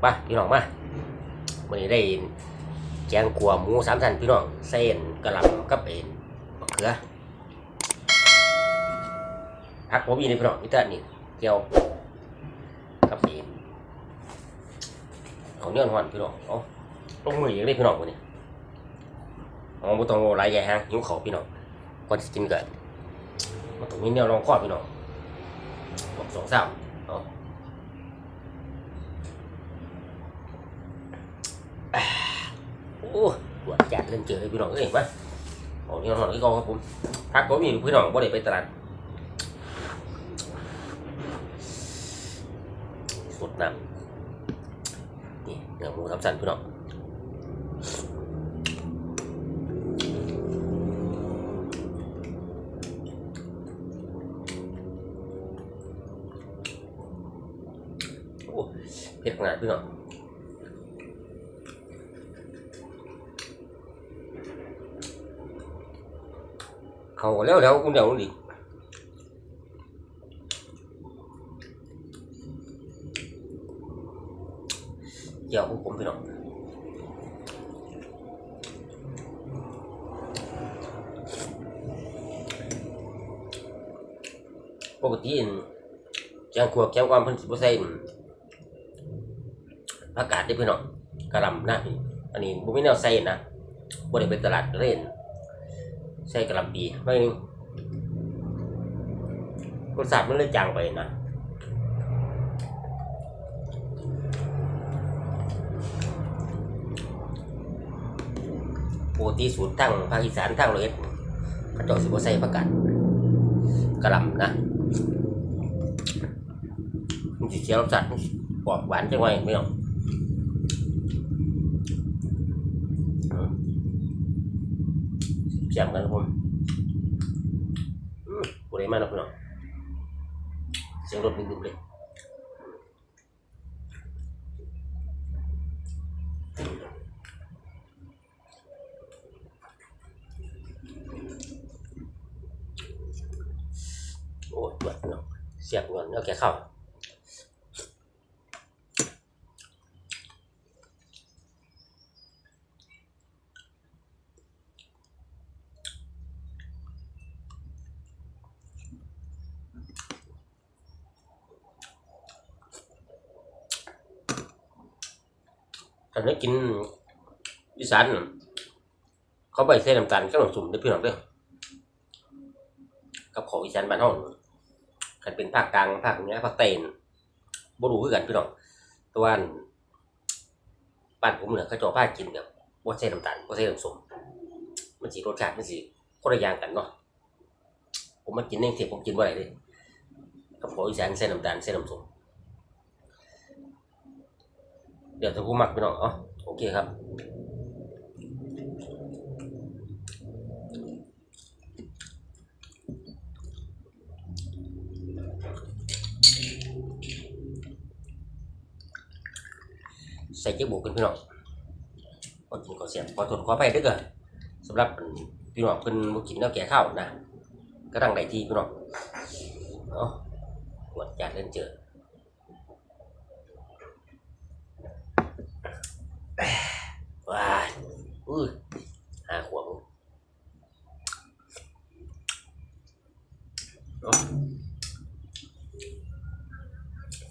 ไปพี่น้องมาวันนี้ได้แกงขัวหมูสามชั้นพี่น้องเส้นกระหล่ำกับเอ็นมะเขือผักผมมีนี่พี่น้องนี่แต่นี่เจียวกับเอ็นเขาวเนี่ยวหอนพี่น้องเอาลงมืออย่างนี้พี่น้องวันนี้เอาบุตรองไหลใหญ่ฮะหิวเขาพี่น้องก่อนจะกินเกันมาตรงนี้เนี่ยลองข้อพี่น้องบอกสองสามเอา โอ้ปวดจัดเล่นเจอเลยพี่น้องเอ้ยมาของนี่นอนที่กองครับผมพักก็มีพี่น้องบ่ได้ไปตลาดสดน้ำนี่เนื้อหมูสามสันพี่น้องเผ็ดขนาดพี่น้อง เขาแล้วแล้วคุณเดียวดิเดี๋ยวผมพี่น้องปกติอันแกงขวบแกงความพิ่นสิบ่ใส่อันผักกาดได้พี่น้องกะล่ำนะอันนี้บ่มีแนวใส่นะบ่ได้ไปตลาดเล่น ใส่กระลำปีไม่รสชาติมันเลยจางไปนะปกติสูตรทั้งภาคอีสานทั้งเลยเขาเจ้าสิบใส่ผักกาดกระลำนะมันสิเสียรสชาติมันสิปอกหวานจังไงไม่เอา เสียมกันครับผมอืมกูได้มาแล้วพี่น้องเสียงรถดึงๆเลยโอ้ยปวดพี่น้องเสียบเงินแล้วแกเข้า อนนี้กินอีสานเขาไปใส่น้ำตาลกับน้ำสุ่มได้อพี่น้องเด้อกับของอีสานบ้านเฮาคันเป็นภาคกลางภาคเหนือภาคใต้นบ่รู้คือกันพี่น้องตัวาอันบ้านผมเนี่ยเขาเจ้าพากินแบบบ่ใส่น้ำตาลบ่ใส่น้ำส้มมันสิรสชาติมันสิคนละอย่างกันเนาะผมมากินเองเที่ผมกินบ่ได้เลยกับของอีสานใส่น้ำตาลใส่น้ำส้ม เดี๋ยวถ้าผู้มักพี่น้องเอ๋อโอเคครับใส่เจ๊บุกกันพี่น้องพอกินขอเสียงขอทนขอไปด้วยกันสำหรับพี่น้องเพิ่นบ่กินแล้วแก่ข้าวนะก็ตั้งได้ที่พี่น้องเนาะปวดจัดเล่นเจอ ว้าอื้อหาขวบ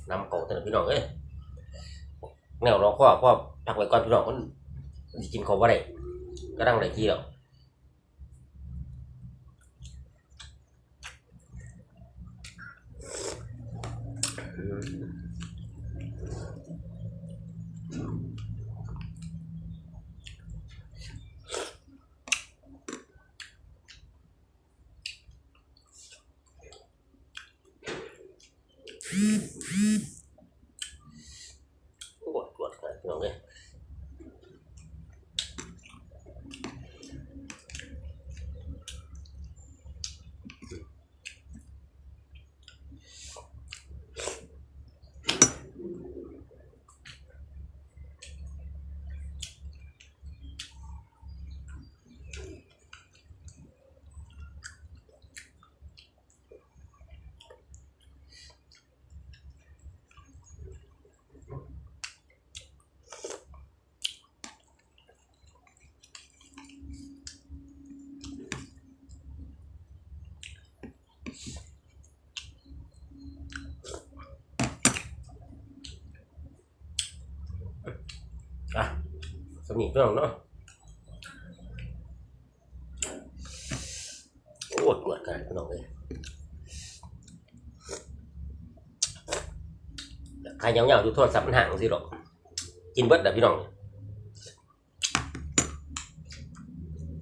น้ำเก่าแต่ละพี่น้องเอ้ยแนวเราพ่อพ่อพักไว้ก่อนพี่น้องมันสิกินเขาว่าได้ก็ตั้งไรที่แล้วดปวดนะพี่น้องเลย นี่พี่น้องเนาะโอ้ตรวจกันพี่น้องเลยใครเหงาๆอยู่โทรศัพท์มันห่างสิหรอกกินเบิดแต่พี่น้อง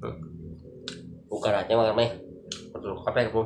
อืมโอกาสจะมากันไหมขอบคุณครับแม่ครับผม